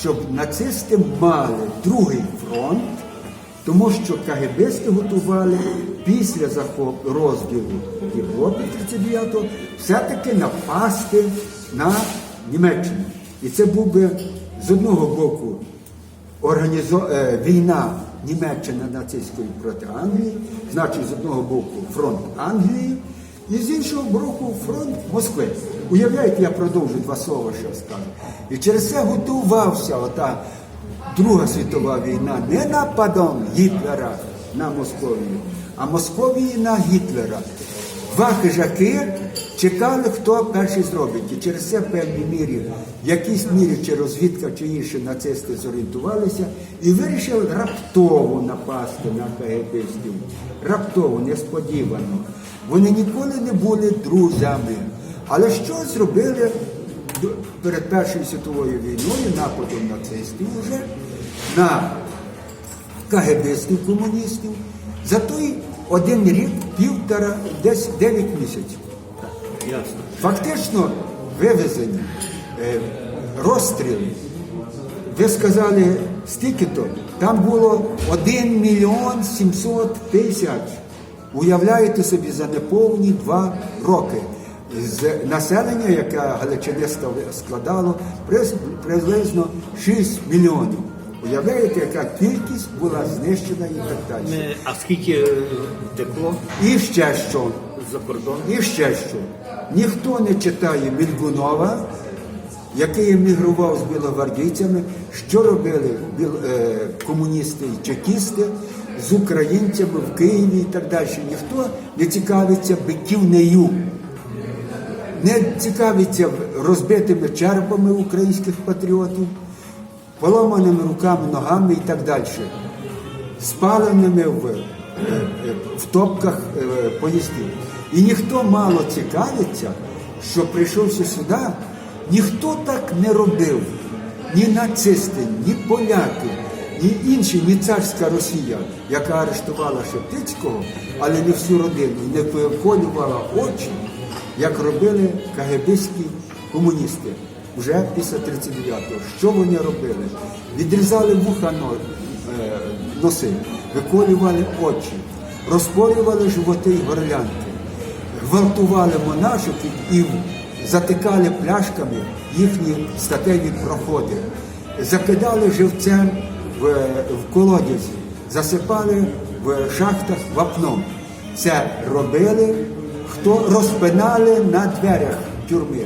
щоб нацисти мали другий фронт, тому що КГБисти готували після розділу Європи 39-го все-таки напасти на Німеччину. І це був би з одного боку організо... е, війна Німеччини нацистської проти Англії, значить з одного боку фронт Англії, і з іншого боку фронт Москви. Уявляєте, я продовжу два слова, що скажу. І через це готувався ота Друга світова війна не нападом Гітлера на Московію, а Московії на Гітлера. Два хижаки чекали, хто перший зробить. І через це в певній мірі, в якійсь мірі чи розвідка, чи інші нацисти зорієнтувалися і вирішили раптово напасти на КГБистів. Раптово, несподівано. Вони ніколи не були друзями. Але що зробили перед Першою світовою війною, нападом нацистів уже на КГБистів комуністів за той один рік, півтора, десь 9 місяців. Ясно. Фактично вивезені, е, розстріл. Ви сказали, стільки то? Там було 1 мільйон 700 тисяч. Уявляєте собі за неповні два роки. З населення, яке Галичиниста складало, приблизно 6 мільйонів. Уявляєте, яка кількість була знищена і так далі. Ми- А скільки е, текло І ще що? за кордон? І ще що. Ніхто не читає Мільгунова, який емігрував з білогвардійцями, що робили біл- е, комуністи і чекісти з українцями в Києві і так далі. Ніхто не цікавиться биківнею, не цікавиться розбитими черепами українських патріотів, поламаними руками, ногами і так далі спаленими в, е, е, в топках е, поїздів. І ніхто мало цікавиться, що прийшовся сюди, ніхто так не робив. Ні нацисти, ні поляки, ні інші, ні царська Росія, яка арештувала Шептицького, але не всю родину, не виколювала очі, як робили КГБські комуністи вже після 39-го. Що вони робили? Відрізали вуха е, носи, виколювали очі, розпорювали животи й горлянки, гвалтували монашок і затикали пляшками їхні статеві проходи, закидали живцем в, в колодязі, засипали в шахтах вапном. Це робили, хто розпинали на дверях тюрми.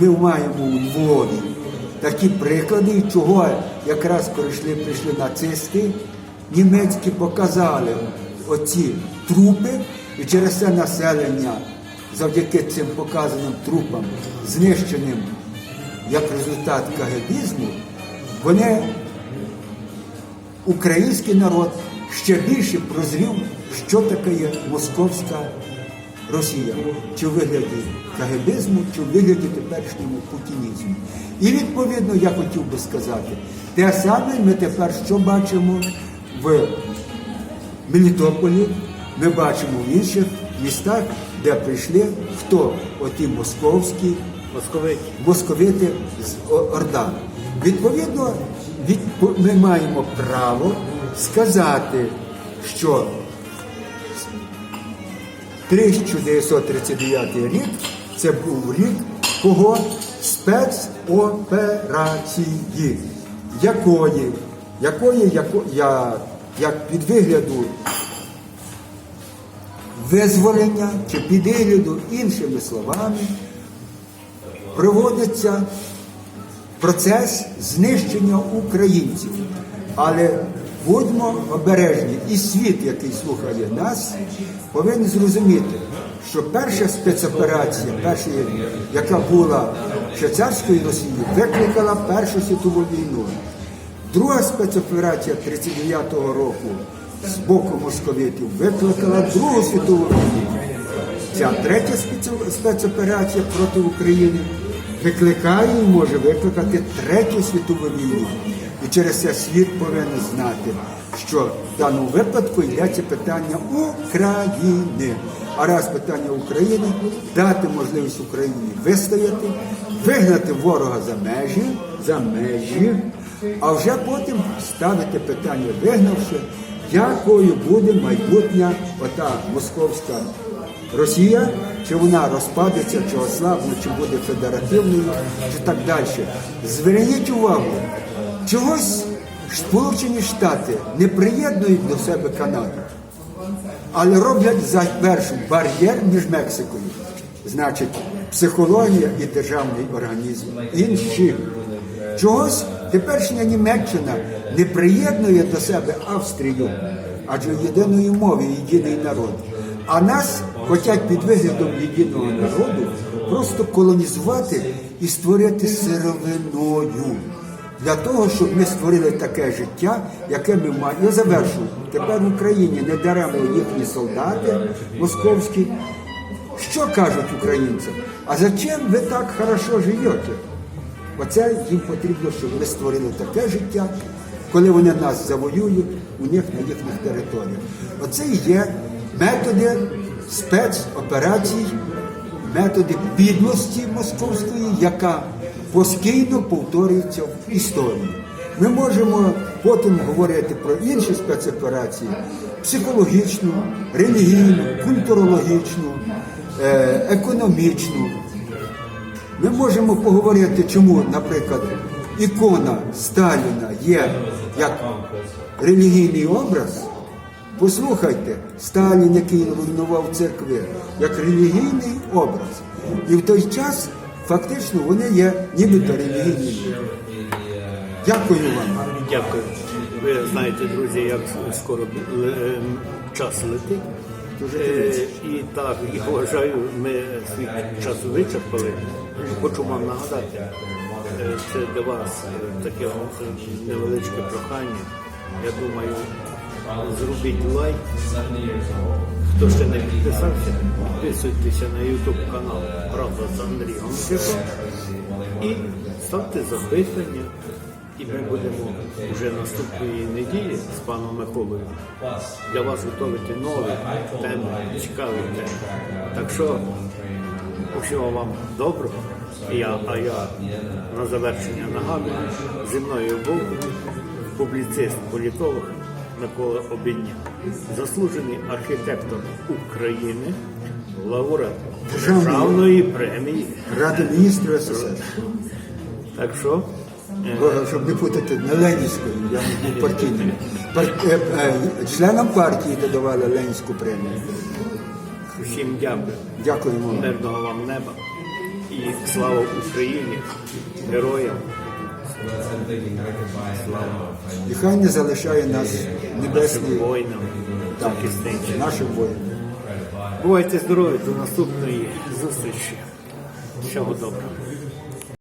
Ми маємо у Львові такі приклади, чого якраз коли прийшли нацисти, німецькі показали оці трупи, і через це населення завдяки цим показаним трупам, знищеним як результат кагебізму, вони український народ ще більше прозрів, що таке є московська Росія, чи в вигляді кагебізму, чи в вигляді теперішньому путінізму. І відповідно я хотів би сказати, те саме ми тепер що бачимо в Мелітополі, ми бачимо в інших містах, де прийшли хто? Оті московські, Московиті. московити з Орда. Відповідно, від- ми маємо право сказати, що 1939 рік це був рік кого спецоперації, якої, якої яко, я, як під вигляду визволення чи під вигляду іншими словами проводиться процес знищення українців. Але будьмо обережні, і світ, який слухає нас, повинен зрозуміти, що перша спецоперація, перша, яка була ще царської Росії, викликала Першу світову війну. Друга спецоперація 39-го року з боку московитів викликала Другу світову війну. Ця третя спецоперація проти України викликає і може викликати третю світову війну. Через це світ повинен знати, що в даному випадку йдеться питання України. А раз питання України дати можливість Україні вистояти, вигнати ворога за межі, за межі, а вже потім ставити питання, вигнавши, якою буде майбутня ота московська Росія, чи вона розпадеться, чи ослабне, чи буде федеративною, чи так далі. Зверніть увагу, чогось Сполучені Штати не приєднують до себе Канаду, але роблять за першу бар'єр між Мексикою. Значить, психологія і державний організм. Інші. Чогось теперішня Німеччина не приєднує до себе Австрію, адже єдиної мови, єдиний народ. А нас хочуть під виглядом єдиного народу просто колонізувати і створити сировиною. Для того, щоб ми створили таке життя, яке ми маємо. Я завершу. Тепер в Україні не даремно їхні солдати московські. Що кажуть українцям? А зачем ви так хорошо живете? Оце їм потрібно, щоб ми створили таке життя, коли вони нас завоюють у них на їхніх територіях. Оце і є методи спецоперацій, методи підлості московської, яка постійно повторюється в історії. Ми можемо потім говорити про інші спецоперації психологічну, релігійну, культурологічну, е, економічну. Ми можемо поговорити, чому, наприклад, ікона Сталіна є як релігійний образ. Послухайте, Сталін, який руйнував церкви, як релігійний образ. І в той час фактично вони є нібито релігійними. Дякую вам. Дякую. Ви знаєте, друзі, як скоро е, час летить. Е, І так, і вважаю, ми свій час вичерпали. Хочу вам нагадати, е, це для вас таке невеличке прохання. Я думаю, зробіть лайк. Хто ще не підписався, підписуйтеся на YouTube канал Правда з Андрієм і ставте запитання. І ми будемо вже наступної неділі з паном Миколою для вас готувати нові теми, цікаві теми. Так що усього вам доброго. Я, а я на завершення нагадую, зі мною був публіцист, політолог Микола Обідня, заслужений архітектор України, лауреат Державної- премії. Ради міністрів СССР. Так що е, Бо, щоб не путати не Ленінською, я не був партійним. Пар- е, е, членам партії додавали Ленінську премію. всім дякую. Дякуємо. Мирного вам неба і слава Україні, героям. І хай не залишає нас небесний нашим воїнам, нашим воїнам. Бувайте здорові до наступної зустрічі. Всього доброго.